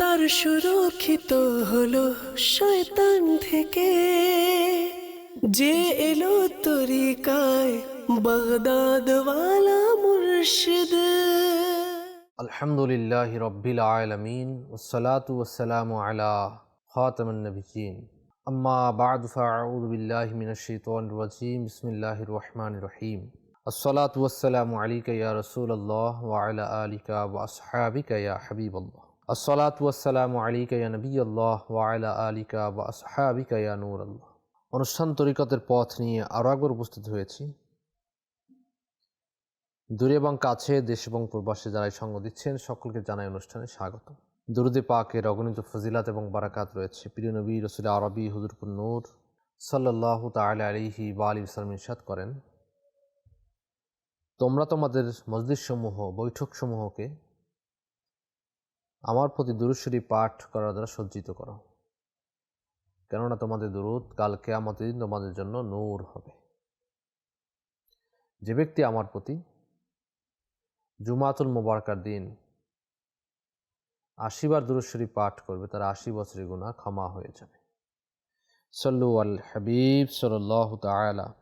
তার সুরক্ষিত হলো শয়তান থেকে। যে এলো তরিকায় বাগদাদওয়ালা মুর্শিদ। আলহামদুলিল্লাহ রব্বিল আলমিন ওসালাতু ওসালাম আলা খাতামনবীন আম্মা বাদ ফাউদ্দিল্লাহ মিনশিতন রাজিম বিসমিল্লাহ রহমান রহিম। আসসালাতু ওয়াসসালামু আলাইকা ইয়া রাসূলুল্লাহ ওয়া আলা আলিকা ওয়া আসহাবিকা ইয়া হাবিবাল্লাহ। আসসালাতাম ওয়াসালাম আলিকা ইয়া নবী আল্লাহ ওয়ালা আলিকা বা আসহাবিকা ইয়া নূর আল্লাহ অনুষ্ঠান তরিকতের পথ নিয়ে আরও একবার উপস্থিত হয়েছি। দূরে এবং কাছে দেশ এবং প্রবাসে যারাই সঙ্গ দিচ্ছেন, সকলকে জানাই অনুষ্ঠানে স্বাগত। দুরুদে পাকের অগণিত ফজিলাত এবং বারাকাত রয়েছে। প্রিয় নবী রসুল আরবি হুজুরপুর নূর সাল্লাহ তাল আলিহি বা আলী ইসলাম ইরশাদ করেন, তোমরা তোমাদের মসজিদসমূহ, বৈঠকসমূহকে আমার প্রতি দুরুশ্বরী পাঠ করার দ্বারা সজ্জিত করো। কেননা তোমাদের দুরুদ কাল কেয়ামতের দিন তোমাদের জন্য নূর হবে। যে ব্যক্তি আমার প্রতি জুমাতুল মোবারকার দিন আশিবার দুরুশ্বরী পাঠ করবে, তার আশি বছরের গুণা ক্ষমা হয়ে যাবে। সল্লু আল হাবিব সাল্লাহ তালা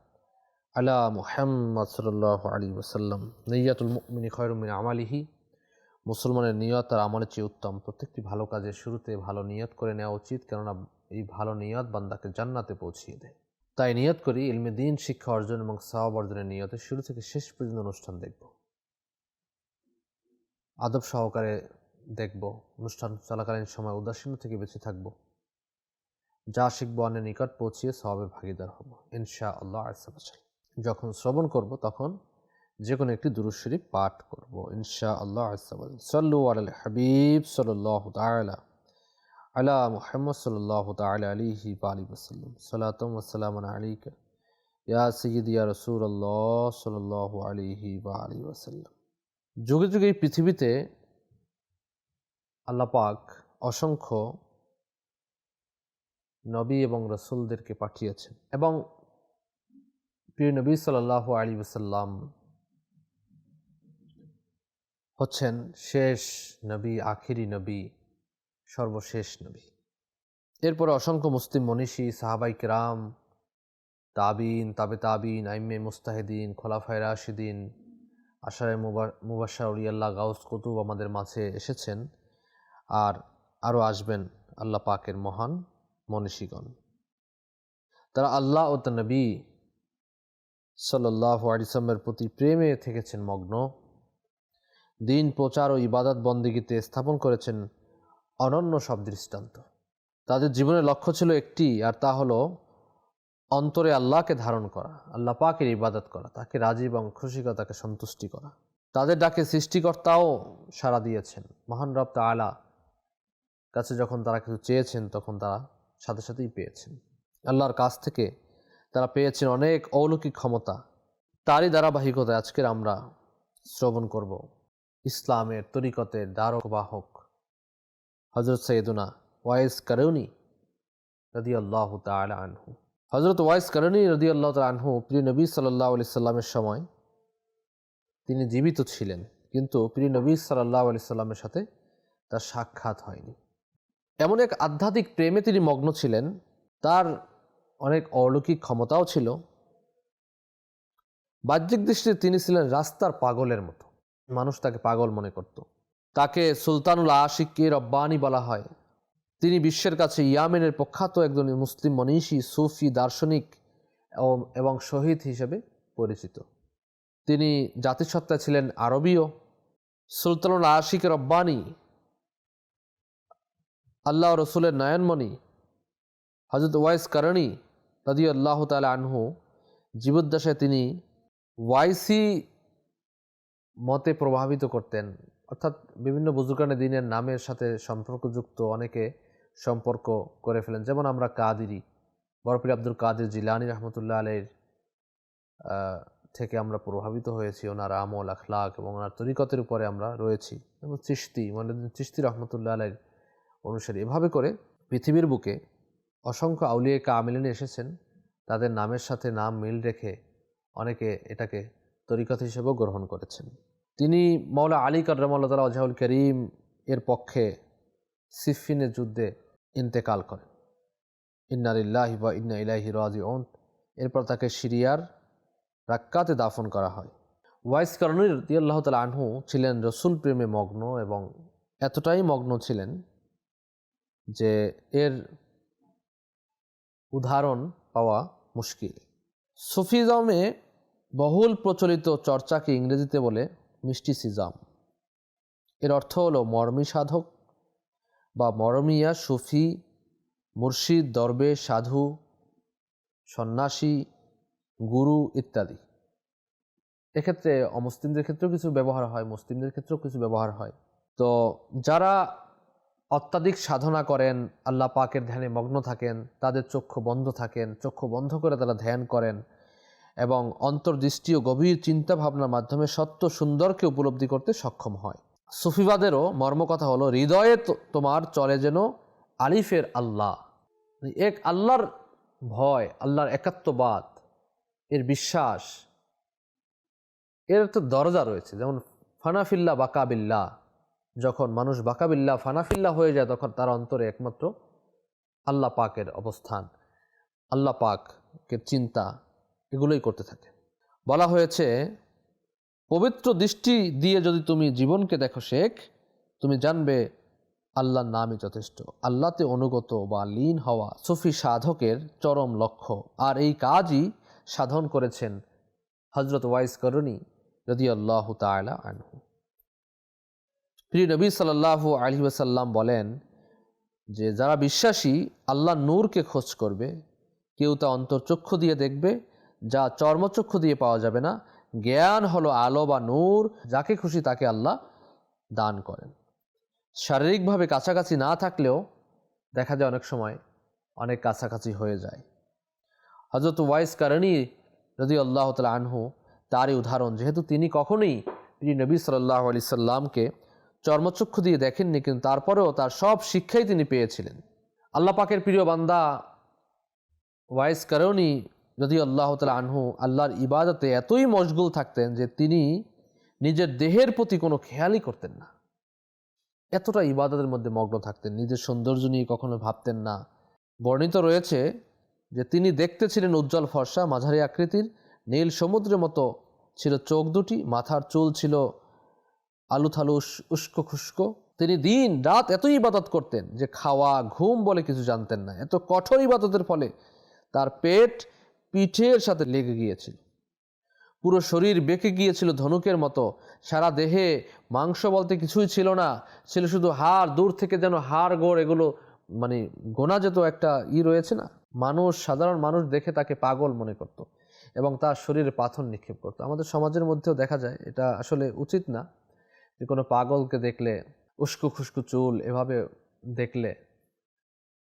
আলা মুহাম্মদ সাল্লাহ আলী ওসাল্লাম নৈয়াতুল মিনি খয়রুমিন আমালিহি মুসলমানের নিয়ত আর আমলের চেয়ে উত্তম। প্রত্যেকটি ভালো কাজের শুরুতে ভালো নিয়ত করে নেওয়া উচিত, কেননা এই ভালো নিয়ত বান্দাকে জান্নাতে পৌঁছিয়ে দেয়। তাই নিয়ত করি, ইলমে দিন, শিক্ষা অর্জন এবং সাহাব অর্জনের নিয়তে শুরু থেকে শেষ পর্যন্ত অনুষ্ঠান দেখব। আদব সহকারে দেখব, অনুষ্ঠান চলাকালীন সময় উদাসীন থেকে বেঁচে থাকব। যা শিখব অন্যের নিকট পৌঁছিয়ে সবে ভাগিদার হব ইনশা আল্লাহ আসাল যখন শ্রবণ করব, তখন যে কোনো একটি দুরুশ্বরী পাঠ করব। ইনশা আল্লাহ সাল্লু আল হাবিব সাল্লাহ তালা আলা মুহাম্মদ তালা আলিহি সালাতম আলিকা ইয়া সঈদ ইয়া রসুল আল্লাহ আলিহি যুগে যুগে এই পৃথিবীতে আল্লাপাক অসংখ্য নবী এবং রসুলদেরকে পাঠিয়েছেন এবং প্রিয় নবী সাল্লাহ আলী ওসাল্লাম হচ্ছেন শেষ নবী, আখিরি নবী, সর্বশেষ নবী। এরপরে অসংখ্য মুসলিম মনীষী, সাহাবাই কেরাম, তাবিন, তাবে তাবিন আইমে মুস্তাহিদিন, খোলাফায় রাশিদিন আশারে মুবাসা উলিয়াল্লাহ গাউস কুতুব আমাদের মাঝে এসেছেন আর আরও আসবেন আল্লাহ পাকের মহান মনীষীগণ। তারা আল্লাহ ও নবী সাল্লাহ আলিসাল্লামের প্রতি প্রেমে থেকেছেন, মগ্ন। দিন প্রচার ও ইবাদত বন্দিগিতে স্থাপন করেছেন অনন্য সব দৃষ্টান্ত। তাদের জীবনের লক্ষ্য ছিল একটি, আর তা হলো অন্তরে আল্লাহকে ধারণ করা, আল্লাহ পাকের ইবাদত করা, তাকে রাজি এবং খুশি করা, তাকে সন্তুষ্টি করা। তাদের ডাকে সৃষ্টিকর্তাও সাড়া দিয়েছেন। মহান রব আলা কাছে যখন তারা কিছু চেয়েছেন, তখন তারা সাথে সাথেই পেয়েছেন। আল্লাহর কাছ থেকে তারা পেয়েছেন অনেক অলৌকিক ক্ষমতা। তারই ধারাবাহিকতায় আজকের আমরা শ্রবণ করব। ইসলামের তরিকতের দ্বারক বাহক হজরত সৈয়দুনা ওয়াইস কারৌনি রদি আল্লাহ তালা আনহু। হজরত ওয়াইস কারণী রদি আল্লাহ আনহু প্রিয় নবী সাল্লাহ আলি সাল্লামের সময় তিনি জীবিত ছিলেন, কিন্তু প্রিয় নবী সাল্লাহ আলি সাল্লামের সাথে তার সাক্ষাৎ হয়নি। এমন এক আধ্যাত্মিক প্রেমে তিনি মগ্ন ছিলেন, তার অনেক অলৌকিক ক্ষমতাও ছিল। বাহ্যিক দৃষ্টিতে তিনি ছিলেন রাস্তার পাগলের মতো। মানুষ তাকে পাগল মনে করত। তাকে সুলতানুল আশিককে রব্বানি বলা হয়। তিনি বিশ্বের কাছে ইয়ামেনের প্রখ্যাত একজন মুসলিম মনীষী, সুফি, দার্শনিক এবং শহীদ হিসেবে পরিচিত। তিনি জাতিসত্তা ছিলেন আরবীয়। সুলতানুল আশিক রব্বানি, আল্লাহ রসুলের নয়নমণি হজরত ওয়াইস করণী রদি আল্লাহ তালা আনহু, জীবদ্দশায় তিনি ওয়াইসি মতে প্রভাবিত করতেন। অর্থাৎ বিভিন্ন বুজুর্গানের দিনের নামের সাথে সম্পর্কযুক্ত অনেকে সম্পর্ক করে ফেলেন। যেমন আমরা কাদিরি বরফির আব্দুল কাদের জিলানি রহমতুল্লাহ আলের থেকে আমরা প্রভাবিত হয়েছি। ওনার আমল, আখলাক এবং ওনার তরিকতের উপরে আমরা রয়েছি। এবং চিস্তি মানে চিস্তি রহমতুল্লাহ আলের অনুসারী। এভাবে করে পৃথিবীর বুকে অসংখ্য আউলিয়া কামিলিনে এসেছেন। তাদের নামের সাথে নাম মিল রেখে অনেকে এটাকে তরিকত হিসেবেও গ্রহণ করেছেন। তিনি মৌলা আলী কার্রামাল্লা তালা আজহাউল করিম এর পক্ষে সিফিনের যুদ্ধে ইন্তেকাল করেন। ইন্নারিল্লাহি বা ইন্না ইলাহি রাজি ওন এরপর তাকে সিরিয়ার রাক্কাতে দাফন করা হয়। ওয়াইস করণীর দিয়াল্লাহ তাল আনহু ছিলেন রসুল প্রেমে মগ্ন এবং এতটাই মগ্ন ছিলেন যে এর উদাহরণ পাওয়া মুশকিল। সুফিজমে বহুল প্রচলিত চর্চাকে ইংরেজিতে বলে মিস্টিসিজম এর অর্থ হলো মর্মী সাধক বা মরমিয়া সুফি, মুর্শিদ, দরবে, সাধু, সন্ন্যাসী, গুরু ইত্যাদি। এক্ষেত্রে অমুসলিমদের ক্ষেত্রেও কিছু ব্যবহার হয়, মুসলিমদের ক্ষেত্রেও কিছু ব্যবহার হয়। তো যারা অত্যাধিক সাধনা করেন, আল্লাহ পাকের ধ্যানে মগ্ন থাকেন, তাদের চক্ষু বন্ধ থাকেন, চক্ষু বন্ধ করে তারা ধ্যান করেন এবং অন্তর্দৃষ্টি ও গভীর চিন্তা ভাবনার মাধ্যমে সত্য সুন্দরকে উপলব্ধি করতে সক্ষম হয়। সুফিবাদেরও মর্মকথা হলো, হৃদয়ে তোমার চলে যেন আলিফের আল্লাহ। এক আল্লাহর ভয়, আল্লাহর একাত্মবাদ, এর বিশ্বাস, এর একটা দরজা রয়েছে। যেমন, ফানাফিল্লা বাকাবিল্লা। যখন মানুষ বাকাবিল্লা, ফানাফিল্লা হয়ে যায়, তখন তার অন্তরে একমাত্র আল্লাহ পাকের অবস্থান, আল্লাহ পাকের চিন্তা এগুলোই করতে থাকে। বলা হয়েছে, পবিত্র দৃষ্টি দিয়ে যদি তুমি জীবনকে দেখো শেখ, তুমি জানবে আল্লাহর নামই যথেষ্ট। আল্লাহতে অনুগত বা লীন হওয়া সুফি সাধকের চরম লক্ষ্য। আর এই কাজই সাধন করেছেন হজরত ওয়াইস করণী যদি আল্লাহ তালা আনহু। প্রিয় নবী সাল্লাহু আলহি ওয়াসাল্লাম বলেন যে, যারা বিশ্বাসী আল্লাহ নূরকে খোঁজ করবে, কেউ তা অন্তর্চক্ষু দিয়ে দেখবে যা চর্মচক্ষু দিয়ে পাওয়া যাবে না। জ্ঞান হলো আলো বা নূর, যাকে খুশি তাকে আল্লাহ দান করেন। শারীরিকভাবে কাছাকাছি না থাকলেও দেখা যায় অনেক সময় অনেক কাছাকাছি হয়ে যায়। হজরত ওয়াইস কারণী যদি আল্লাহ তালা আনহু তারই উদাহরণ, যেহেতু তিনি কখনোই তিনি নবী সাল্লাহ আলি সাল্লামকে চর্মচক্ষু দিয়ে দেখেননি, কিন্তু তারপরেও তার সব শিক্ষাই তিনি পেয়েছিলেন। আল্লাহ পাকের প্রিয় বান্দা ওয়াইস কারণী যদি আল্লাহ তালা আনহু আল্লাহর ইবাদতে এতই মশগুল থাকতেন যে তিনি নিজের দেহের প্রতি কোনো খেয়ালই করতেন না। এতটা ইবাদতের মধ্যে মগ্ন থাকতেন, নিজের সৌন্দর্য নিয়ে কখনো ভাবতেন না। বর্ণিত রয়েছে যে তিনি দেখতে ছিলেন উজ্জ্বল ফর্সা মাঝারি আকৃতির, নীল সমুদ্রের মতো ছিল চোখ দুটি, মাথার চুল ছিল আলু থালু উস্কো খুস্কো। তিনি দিন রাত এতই ইবাদত করতেন যে খাওয়া, ঘুম বলে কিছু জানতেন না। এত কঠোর ইবাদতের ফলে তার পেট পিঠের সাথে লেগে গিয়েছিল। পুরো শরীর বেঁকে গিয়েছিল ধনুকের মতো। সারা দেহে মাংস বলতে কিছুই ছিল না। ছিল শুধু হাড়, দূর থেকে যেন হাড়, গোড় এগুলো মানে গোনা যেত একটা ই রয়েছে না? মানুষ, সাধারণ মানুষ দেখে তাকে পাগল মনে করত এবং তার শরীরে পাথর নিক্ষেপ করতো। আমাদের সমাজের মধ্যেও দেখা যায়, এটা আসলে উচিত না যে কোনো পাগলকে দেখলে, উস্কু খুস্কু চুল এভাবে দেখলে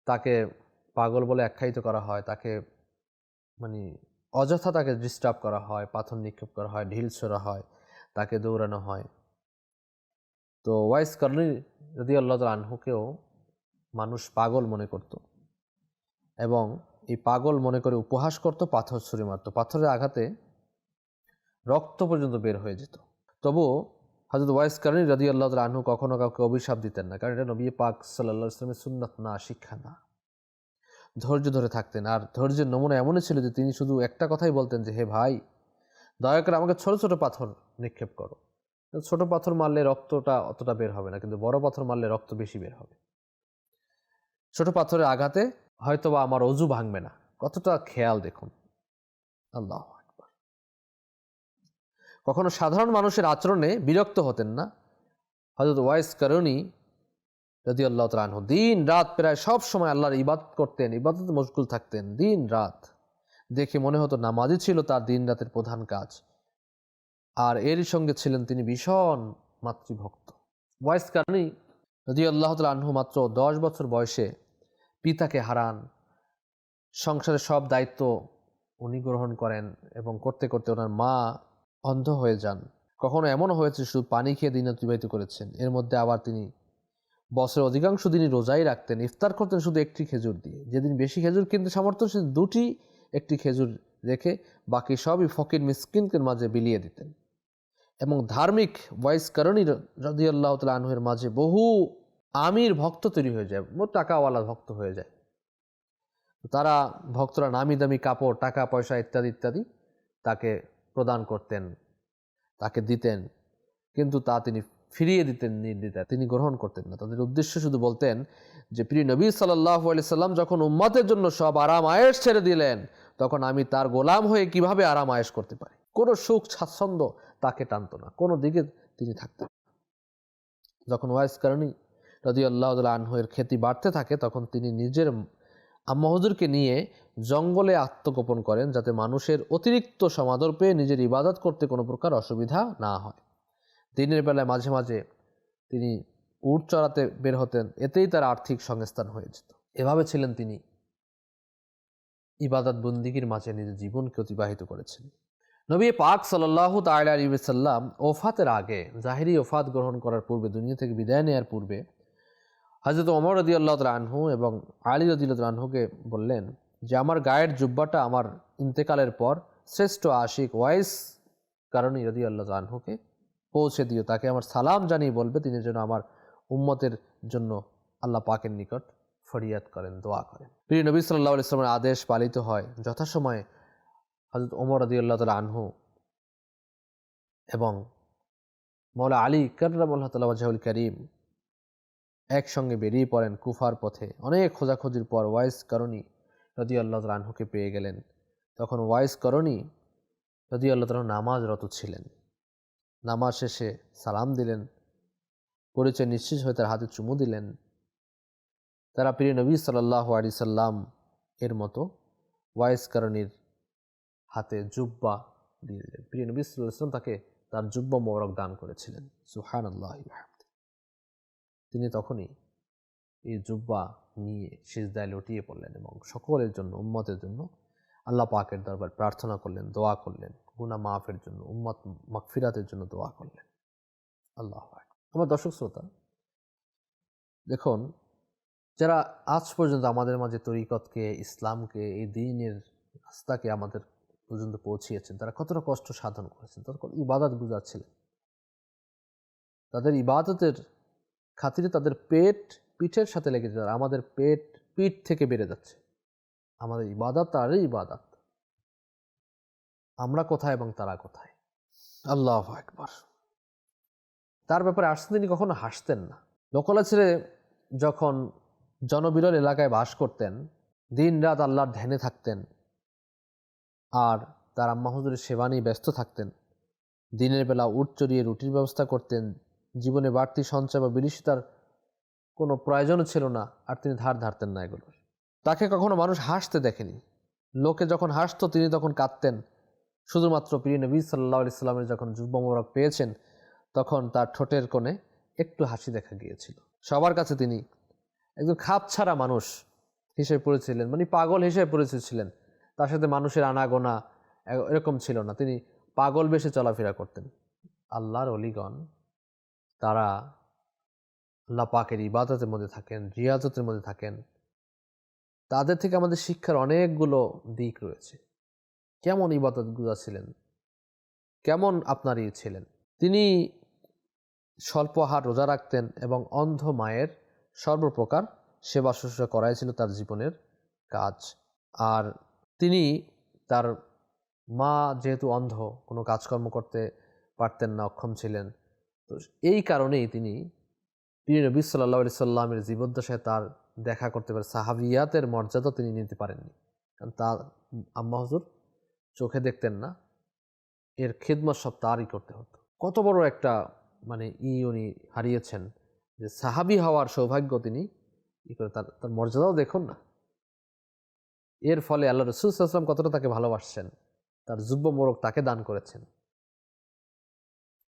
তাকে পাগল বলে আখ্যায়িত করা হয়, তাকে মানে অযথা তাকে ডিস্টার্ব করা হয়, পাথর নিক্ষেপ করা হয়, ঢিল ছোড়া হয়, তাকে দৌড়ানো হয়। তো ওয়াইস কর্নি যদি আল্লাহ আনহুকেও মানুষ পাগল মনে করত এবং এই পাগল মনে করে উপহাস করত, পাথর ছুঁড়ে মারত। পাথরের আঘাতে রক্ত পর্যন্ত বের হয়ে যেত। তবু হজরত ওয়াইস কর্নি রদি আল্লাহ আনহু কখনো কাউকে অভিশাপ দিতেন না, কারণ এটা নবী পাক সাল্লাহ ইসলামের সুন্নাত না, শিক্ষা না। ধৈর্য ধরে থাকতেন। আর ধৈর্যের নমুনা এমনই ছিল যে তিনি শুধু একটা কথাই বলতেন যে, হে ভাই, দয়া করে আমাকে ছোট ছোট পাথর নিক্ষেপ করো। ছোট পাথর মারলে রক্তটা অতটা বের হবে না, কিন্তু বড় পাথর মারলে রক্ত বেশি বের হবে। ছোট পাথরের আঘাতে হয়তোবা আমার অজু ভাঙবে না। কতটা খেয়াল দেখুন। আল্লাহ কখনো সাধারণ মানুষের আচরণে বিরক্ত হতেন না। হজরত ওয়াইস করণী যদি আল্লাহ তালহ দিন, রাত প্রায় সব সময় আল্লাহর ইবাদত করতেন, ইবাদত মশগুল থাকতেন, দিন, রাত। দেখে মনে হতো নামাজই ছিল তার দিন রাতের প্রধান কাজ। আর এরই সঙ্গে ছিলেন তিনি ভীষণ মাতৃভক্ত। ওয়াইস কারণী যদি আল্লাহ তাল মাত্র দশ বছর বয়সে পিতাকে হারান। সংসারের সব দায়িত্ব উনি গ্রহণ করেন এবং করতে করতে ওনার মা অন্ধ হয়ে যান। কখনো এমনও হয়েছে শুধু পানি খেয়ে দিন অতিবাহিত করেছেন। এর মধ্যে আবার তিনি বছরের অধিকাংশ দিনই রোজাই রাখতেন, ইফতার করতেন শুধু একটি খেজুর দিয়ে। যেদিন বেশি খেজুর কিনতে সামর্থ্য, সে দুটি, একটি খেজুর রেখে বাকি সবই ফকির মিসকিনদের মাঝে বিলিয়ে দিতেন। এবং ধার্মিক ওয়াইস কারণী রদি আল্লাহ আনহের মাঝে বহু আমির ভক্ত তৈরি হয়ে যায় টাকাওয়ালা ভক্ত হয়ে যায়। তারা ভক্তরা নামি দামি কাপড়, টাকা, পয়সা ইত্যাদি ইত্যাদি তাকে প্রদান করতেন, তাকে দিতেন। কিন্তু তা তিনি ফিরিয়ে দিতেন নির্দ্বিধায়। তিনি গ্রহণ করতেন না। তাদের উদ্দেশ্য শুধু বলতেন যে, প্রিয় নবী সাল্লাহ সাল্লাম যখন উম্মতের জন্য সব আরাম আয়েস ছেড়ে দিলেন, তখন আমি তার গোলাম হয়ে কীভাবে আরাম আয়েস করতে পারি? কোনো সুখ স্বাচ্ছন্দ্য তাকে টানতো না। কোনো দিকে তিনি থাকতেন যখন ওয়াইস কারণী রদি আল্লাহ আনহের খ্যাতি বাড়তে থাকে, তখন তিনি নিজের আম্মা নিয়ে জঙ্গলে আত্মগোপন করেন যাতে মানুষের অতিরিক্ত সমাদর পেয়ে নিজের ইবাদত করতে কোনো প্রকার অসুবিধা না হয়। দিনের বেলায় মাঝে মাঝে তিনি উট চড়াতে বের হতেন, এতেই তার আর্থিক সংস্থান হয়ে যেত। এভাবে ছিলেন তিনি ইবাদত বন্দিগির মাঝে নিজের জীবনকে অতিবাহিত করেছেন। নবী পাক সাল্লাহ তাইলা আলী সাল্লাম ওফাতের আগে জাহিরি ওফাত গ্রহণ করার পূর্বে, দুনিয়া থেকে বিদায় নেওয়ার পূর্বে হজরত ওমর রদি আল্লাহ আনহু এবং আলী রদি রানহুকে বললেন যে, আমার গায়ের জুব্বাটা আমার ইন্তেকালের পর শ্রেষ্ঠ আশিক ওয়াইস কারণে রদি আল্লাহ আনহুকে পৌঁছে দিও। তাকে আমার সালাম জানিয়ে বলবে, তিনি যেন আমার উম্মতের জন্য আল্লাহ পাকের নিকট ফরিয়াদ করেন, দোয়া করেন। প্রিয় নবী সাল্লাহ ইসলামের আদেশ পালিত হয় যথাসময়ে হজরত ওমর রদি আল্লাহ তালা আনহু এবং মৌলা আলী কর্রামুল্লাহ জাহুল করিম একসঙ্গে বেরিয়ে পড়েন কুফার পথে। অনেক খোঁজাখুঁজির পর ওয়াইস করণী রদি আল্লাহ আনহুকে পেয়ে গেলেন। তখন ওয়াইস করণী রদি আল্লাহ তালা নামাজরত ছিলেন। নামাজ শেষে সালাম দিলেন। পরিচয় নিশ্চিত হয়ে তার হাতে চুমু দিলেন। তারা প্রিয় নবী সাল্লাহ আলি সাল্লাম এর মতো ওয়াইস করণীর হাতে জুব্বা দিয়ে দিলেন। প্রিয় নবী সাল্লাহ ইসলাম তাকে তার জুব্বা মোবারক দান করেছিলেন। সুহান আল্লাহ তিনি তখনই এই জুব্বা নিয়ে সিজদায় লটিয়ে পড়লেন এবং সকলের জন্য, উম্মতের জন্য আল্লাহ পাকের দরবার প্রার্থনা করলেন, দোয়া করলেন। গুনা মাফের জন্য, উম্মত মাকফিরাতের জন্য দোয়া করলেন। আল্লাহ আমার দর্শক শ্রোতা, দেখুন, যারা আজ পর্যন্ত আমাদের মাঝে তরিকতকে, ইসলামকে, এই দিনের রাস্তাকে আমাদের পর্যন্ত পৌঁছিয়েছেন, তারা কতটা কষ্ট সাধন করেছেন, তারা কত ইবাদত গুজাচ্ছিলেন। তাদের ইবাদতের খাতিরে তাদের পেট পিঠের সাথে লেগে যাচ্ছে আমাদের পেট পিঠ থেকে বেড়ে যাচ্ছে। আমাদের ইবাদত তারই ইবাদত। আমরা কোথায় এবং তারা কোথায়? আল্লাহ একবার তার ব্যাপারে আসতেন তিনি কখনো হাসতেন না। লোকলা ছেড়ে যখন জনবিরল এলাকায় বাস করতেন দিন রাত আল্লাহর ধ্যানে থাকতেন আর তার আম্মা হুজুরের সেবা নিয়ে ব্যস্ত থাকতেন। দিনের বেলা উট চড়িয়ে রুটির ব্যবস্থা করতেন, জীবনে বাড়তি সঞ্চয় বা বিলিসিতার কোনো প্রয়োজনও ছিল না আর তিনি ধার ধারতেন না এগুলোর। তাকে কখনো মানুষ হাসতে দেখেনি। লোকে যখন হাসতো, তিনি তখন কাঁদতেন। শুধুমাত্র প্রিয় নবী সাল্লাহ ইসলামের যখন যুব মোবারক পেয়েছেন, তখন তার ঠোঁটের কোণে একটু হাসি দেখা গিয়েছিল। সবার কাছে তিনি একজন খাপ ছাড়া মানুষ হিসেবে পড়েছিলেন মানে পাগল হিসেবে পরিচিত তার সাথে মানুষের আনাগোনা এরকম ছিল না। তিনি পাগল বেশে চলাফেরা করতেন। আল্লাহর অলিগণ, তারা আল্লাহ পাকের ইবাদতের মধ্যে থাকেন, রিয়াজতের মধ্যে থাকেন। তাদের থেকে আমাদের শিক্ষার অনেকগুলো দিক রয়েছে। কেমন ইবাদত গুজা ছিলেন? কেমন আপনার ইয়ে ছিলেন? তিনি স্বল্প আহার রোজা রাখতেন এবং অন্ধ মায়ের সর্বপ্রকার সেবা শুশ্রূষা করাই ছিল তার জীবনের কাজ। আর তিনি তার মা যেহেতু অন্ধ, কোনো কাজকর্ম করতে পারতেন না, অক্ষম ছিলেন। তো এই কারণেই তিনি প্রিয় নবী সাল্লাহ আলি সাল্লামের জীবদ্দশায় তার দেখা করতে পারে। সাহাবিয়াতের মর্যাদা তিনি নিতে পারেননি। কারণ তার আম্মা হজুর চোখে দেখতেন না। এর খেদমত সব তারই করতে হতো। কত বড় একটা মানে ই উনি হারিয়েছেন যে সাহাবি হওয়ার সৌভাগ্য তিনি, ই করে তার তার মর্যাদাও দেখুন না। এর ফলে আল্লাহ রসুল আসলাম কতটা তাকে ভালোবাসছেন, তার যুব্য মোরক তাকে দান করেছেন।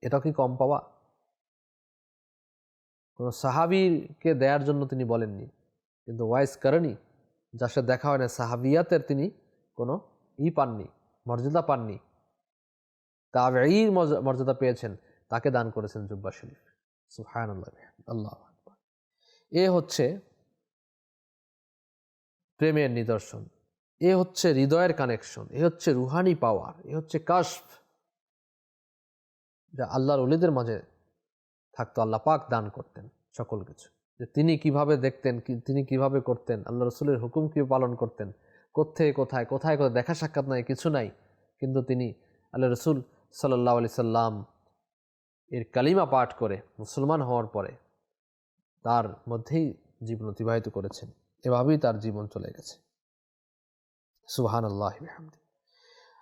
এটা কি কম পাওয়া? কোনো সাহাবিকে দেয়ার জন্য তিনি বলেননি। কিন্তু ওয়াইস করেনি যার সাথে দেখা হয় না, সাহাবিয়াতের তিনি কোনো ই পাননি। মর্যাদা পাননি। তাবেঈর মর্যাদা পেয়েছেন, তাকে দান করেছেন জুব্বা শরীফ। সুহান আল্লাহ এ হচ্ছে প্রেমের নিদর্শন। এ হচ্ছে হৃদয়ের কানেকশন এ হচ্ছে রুহানি পাওয়ার এ হচ্ছে কাশফ। যা আল্লাহর অলিদের মাঝে থাকতো, আল্লাহ পাক দান করতেন সকল কিছু। যে তিনি কীভাবে দেখতেন তিনি কীভাবে করতেন, আল্লাহ রসুলের হুকুম কীভাবে পালন করতেন কোথেকে কোথায়? কোথায় কোথায়? দেখা সাক্ষাৎ নাই, কিছু নাই। কিন্তু তিনি আল্লাহ রসুল সাল্লাহ আলি সাল্লাম এর কালিমা পাঠ করে মুসলমান হওয়ার পরে তার মধ্যেই জীবন অতিবাহিত করেছেন। এভাবেই তার জীবন চলে গেছে। সুহান আল্লাহ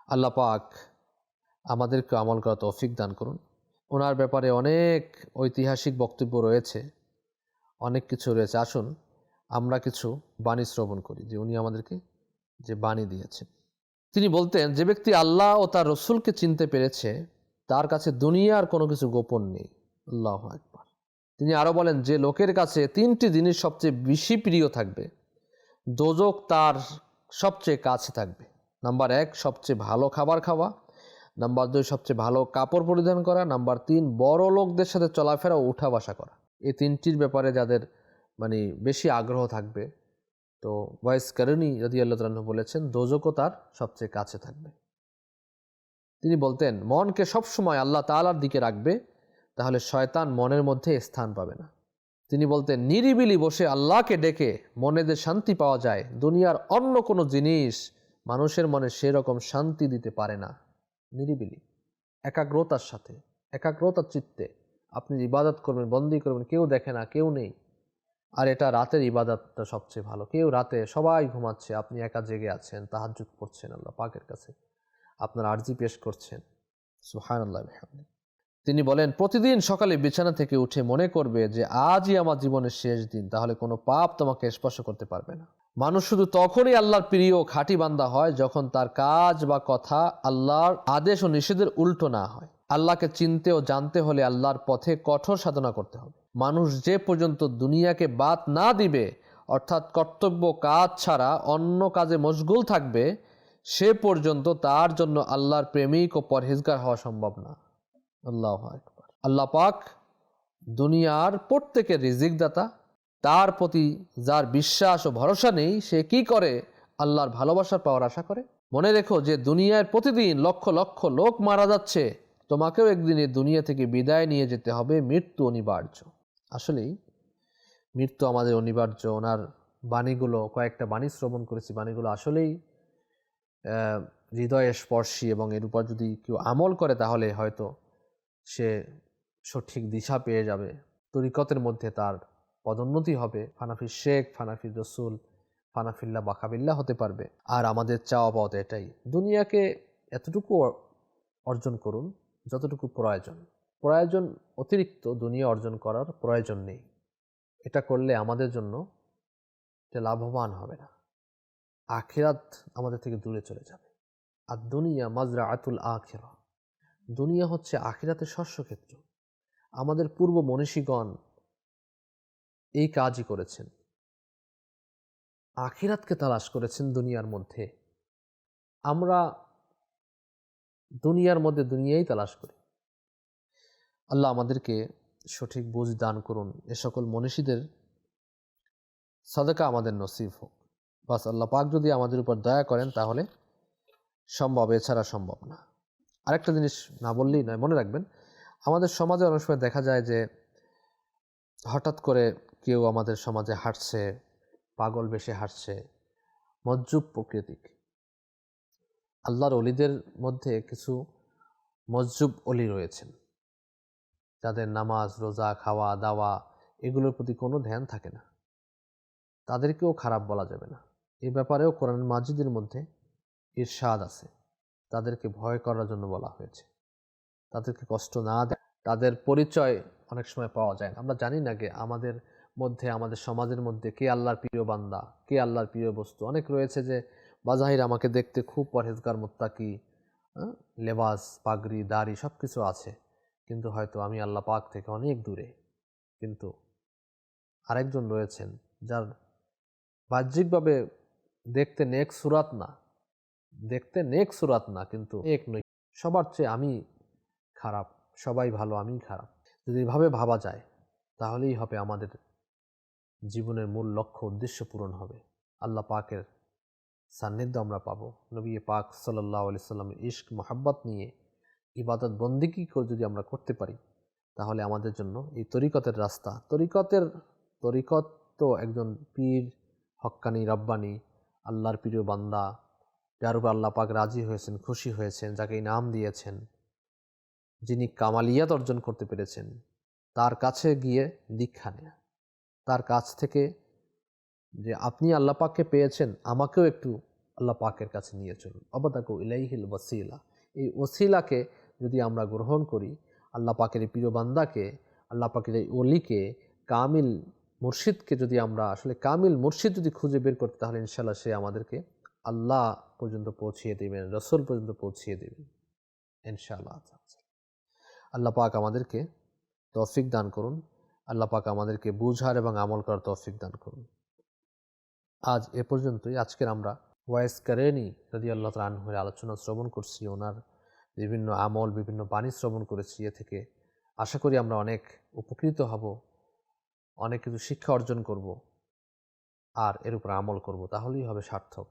আল্লাহ পাক আমাদেরকে আমল করা তৌফিক দান করুন। ওনার ব্যাপারে অনেক ঐতিহাসিক বক্তব্য রয়েছে, অনেক কিছু রয়েছে। আসুন, আমরা কিছু বাণী শ্রবণ করি যে উনি আমাদেরকে যে বাণী দিয়েছেন তিনি বলতেন, যে ব্যক্তি আল্লাহ ও তার রসুলকে চিনতে পেরেছে, তার কাছে দুনিয়ার কোনো কিছু গোপন নেই। আল্লাহ একবার তিনি আরও বলেন, যে লোকের কাছে তিনটি জিনিস সবচেয়ে বেশি প্রিয় থাকবে, দোজক তার সবচেয়ে কাছে থাকবে। নাম্বার এক, সবচেয়ে ভালো খাবার খাওয়া। নাম্বার দুই, সবচেয়ে ভালো কাপড় পরিধান করা। নাম্বার তিন, বড় লোকদের সাথে চলাফেরা উঠা বসা করা। এই তিনটির ব্যাপারে যাদের মানে বেশি আগ্রহ থাকবে তো ওয়াইস কারণী যদি আল্লাহ বলেছেন দোজকও তার সবচেয়ে কাছে থাকবে। তিনি বলতেন, মনকে সবসময় আল্লাহ তালার দিকে রাখবে, তাহলে শয়তান মনের মধ্যে স্থান পাবে না। তিনি বলতেন, নিরিবিলি বসে আল্লাহকে ডেকে মনে যে শান্তি পাওয়া যায়, দুনিয়ার অন্য কোনো জিনিস মানুষের মনে সেরকম শান্তি দিতে পারে না। নিরিবিলি, একাগ্রতার সাথে, একাগ্রতার চিত্তে আপনি ইবাদত করবেন, বন্দি করবেন, কেউ দেখে না, কেউ নেই। আর এটা রাতের ইবাদতটা সবচেয়ে ভালো। কেউ রাতে সবাই ঘুমাচ্ছে, আপনি একা জেগে আছেন তাহাজুদ পড়ছেন আল্লাহ পাকের কাছে। আপনার আর্জি পেশ করছেন। সুহান আল্লাহ তিনি বলেন, প্রতিদিন সকালে বিছানা থেকে উঠে মনে করবে যে, আজই আমার জীবনের শেষ দিন, তাহলে কোনো পাপ তোমাকে স্পর্শ করতে পারবে না। মানুষ শুধু তখনই আল্লাহর প্রিয় খাঁটি বান্দা হয়, যখন তার কাজ বা কথা আল্লাহর আদেশ ও নিষেধের উল্টো না হয়। আল্লাহকে চিনতে ও জানতে হলে আল্লাহর পথে কঠোর সাধনা করতে হবে। মানুষ যে পর্যন্ত দুনিয়াকে বাদ না দিবে, অর্থাৎ কর্তব্য কাজ ছাড়া অন্য কাজে মশগুল থাকবে, সে পর্যন্ত তার জন্য আল্লাহর প্রেমিক ও পরহেজগার হওয়া সম্ভব না। আল্লাহ আকবার। আল্লাহ পাক দুনিয়ার প্রত্যেকের রিজিক দাতা তার প্রতি যার বিশ্বাস ও ভরসা নেই, সে কি করে আল্লাহর ভালোবাসার পাওয়ার আশা করে? মনে রেখো যে দুনিয়ার প্রতিদিন লক্ষ লক্ষ লোক মারা যাচ্ছে, তোমাকেও একদিন এই দুনিয়া থেকে বিদায় নিয়ে যেতে হবে, মৃত্যু অনিবার্য। আসলেই মৃত্যু আমাদের অনিবার্য। ওনার বাণীগুলো, কয়েকটা বাণী শ্রবণ করেছি। বাণীগুলো আসলেই হৃদয়ে স্পর্শী এবং এর উপর যদি কেউ আমল করে তাহলে হয়তো সে সঠিক দিশা পেয়ে যাবে। তরিকতের মধ্যে তার পদোন্নতি হবে। ফানাফি শেখ, ফানাফি রসুল ফানাফিল্লা বাকাবিল্লা হতে পারবে। আর আমাদের চাওয়া পাওয়া এটাই। দুনিয়াকে এতটুকু অর্জন করুন যতটুকু প্রয়োজন। প্রয়োজন, অতিরিক্ত দুনিয়া অর্জন করার প্রয়োজন নেই। এটা করলে আমাদের জন্য এটা লাভবান হবে না। আখেরাত আমাদের থেকে দূরে চলে যাবে। আর দুনিয়া মাজরা আতুল আখেরা। দুনিয়া হচ্ছে আখিরাতের শস্যক্ষেত্র। আমাদের পূর্ব মনীষীগণ এই কাজই করেছেন। আখিরাতকে তালাশ করেছেন দুনিয়ার মধ্যে। আমরা দুনিয়ার মধ্যে দুনিয়াই তালাশ করি। আল্লাহ আমাদেরকে সঠিক বুঝ দান করুন। এ সকল মনীষীদের সাদাকা আমাদের নসিব হোক। বাস আল্লাহ পাক যদি আমাদের উপর দয়া করেন তাহলে সম্ভব, এছাড়া সম্ভব না। আরেকটা জিনিস না বললেই নয়, মনে রাখবেন, আমাদের সমাজে অনেক সময় দেখা যায় যে হঠাৎ করে কেউ আমাদের সমাজে হাঁটছে, পাগল বেশে হাঁটছে, মজ্জুব প্রকৃতিক। আল্লাহর অলিদের মধ্যে কিছু মজ্জুব অলি রয়েছেন। যাদের নামাজ, রোজা, খাওয়া, দাওয়া এগুলোর প্রতি কোনো ধ্যান থাকে না। তাদেরকেও খারাপ বলা যাবে না। এ ব্যাপারেও কোরআন মাজিদের মধ্যে ঈর্ষাদ আছে। তাদেরকে ভয় করার জন্য বলা হয়েছে। তাদেরকে কষ্ট না দেয়, তাদের পরিচয় অনেক সময় পাওয়া যায় না। আমরা জানি না যে আমাদের মধ্যে, আমাদের সমাজের মধ্যে কে আল্লাহর প্রিয় বান্দা, কে আল্লাহর প্রিয় বস্তু? অনেক রয়েছে যে, বাজাহির আমাকে দেখতে খুব পরহেজগার, মোত্তাকি লেবাস, পাগড়ি, দাড়ি সব কিছু আছে। কিন্তু হয়তো আমি আল্লাহ পাক থেকে অনেক দূরে। কিন্তু আরেকজন রয়েছেন যার বাহ্যিকভাবে দেখতে নেক সুরাত না। দেখতে নেক সুরাত না, কিন্তু এক নই। সবার চেয়ে আমি খারাপ, সবাই ভালো আমি খারাপ। যদি এভাবে ভাবা যায়, তাহলেই হবে আমাদের জীবনের মূল লক্ষ্য, উদ্দেশ্য পূরণ হবে। আল্লাহ পাকের সান্নিধ্য আমরা পাবো। নবী পাক সাল্লাহ আলি সাল্লামের ইশক, মোহাব্বত নিয়ে ইবাদত বন্দিকি যদি আমরা করতে পারি, তাহলে আমাদের জন্য এই তরিকতের রাস্তা, তরিকতের, তরিকত তো একজন পীর, হক্কানি, রব্বানি, আল্লাহর প্রিয় বান্দা, যার উপর আল্লাহ পাক রাজি হয়েছেন, খুশি হয়েছেন, যাকে নাম দিয়েছেন, যিনি কামালিয়াত অর্জন করতে পেরেছেন, তার কাছে গিয়ে দীক্ষা নেয়া। তার কাছ থেকে যে আপনি আল্লাহ পাককে পেয়েছেন, আমাকেও একটু আল্লাহ পাকের কাছে নিয়ে চলুন। অবতাকু ইলাইহিল ওসিলা এই ওসিলাকে যদি আমরা গ্রহণ করি, আল্লাহ পাকের প্রিয় বান্দাকে, আল্লাহ পাকের এই অলিকে কামিল মুর্শিদকে যদি আমরা আসলে কামিল মুর্শিদ যদি খুঁজে বের করতে, তাহলে ইনশাল্লাহ সে আমাদেরকে আল্লাহ পর্যন্ত পৌঁছিয়ে দেবেন, রসুল পর্যন্ত পৌঁছিয়ে দেবেন। ইনশাআল্লাহ আল্লাহ পাক আমাদেরকে তৌফিক দান করুন। আল্লাহ পাক আমাদেরকে বুঝার এবং আমল করার তৌফিক দান করুন। আজ এ পর্যন্তই। আজকের আমরা ওয়াইস কারেনি যদি আল্লাহ তালহের আলোচনা শ্রবণ করছি। ওনার বিভিন্ন আমল, বিভিন্ন বাণী শ্রবণ করেছি এ থেকে। আশা করি আমরা অনেক উপকৃত হব, অনেক কিছু শিক্ষা অর্জন করব আর এর উপর আমল করব। তাহলেই হবে সার্থক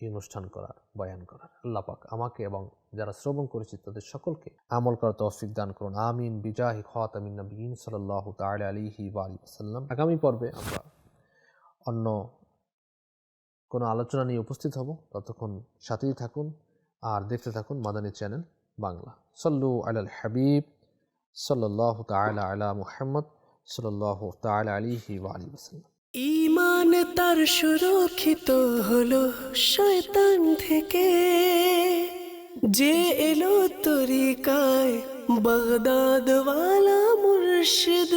এই অনুষ্ঠান করার, বয়ান করার। আল্লাহ পাক আমাকে এবং যারা শ্রবণ করেছি তাদের সকলকে আমল করার তৌফিক দান করুন। আমিন। বিজাহি খাতামিন নবীন সাল্লাহ ওয়া আলিহি ওয়াসাল্লাম। আগামী পর্বে আমরা অন্য কোনো আলোচনা নিয়ে উপস্থিত হব। ততক্ষণ সাথেই থাকুন আর দেখতে থাকুন মাদানী চ্যানেল। বাংলা। সল্লু আলাল হাবিব সাল্লাহ তাআলা আলা মুহাম্মদ সাল্লাহ তাআলা আলিহি ওয়াসাল্লাম। ইমান তার সুরক্ষিত হলো শয়তান থেকে। যে এলো তরিকায় বগদাদওয়ালা মুর্শিদ।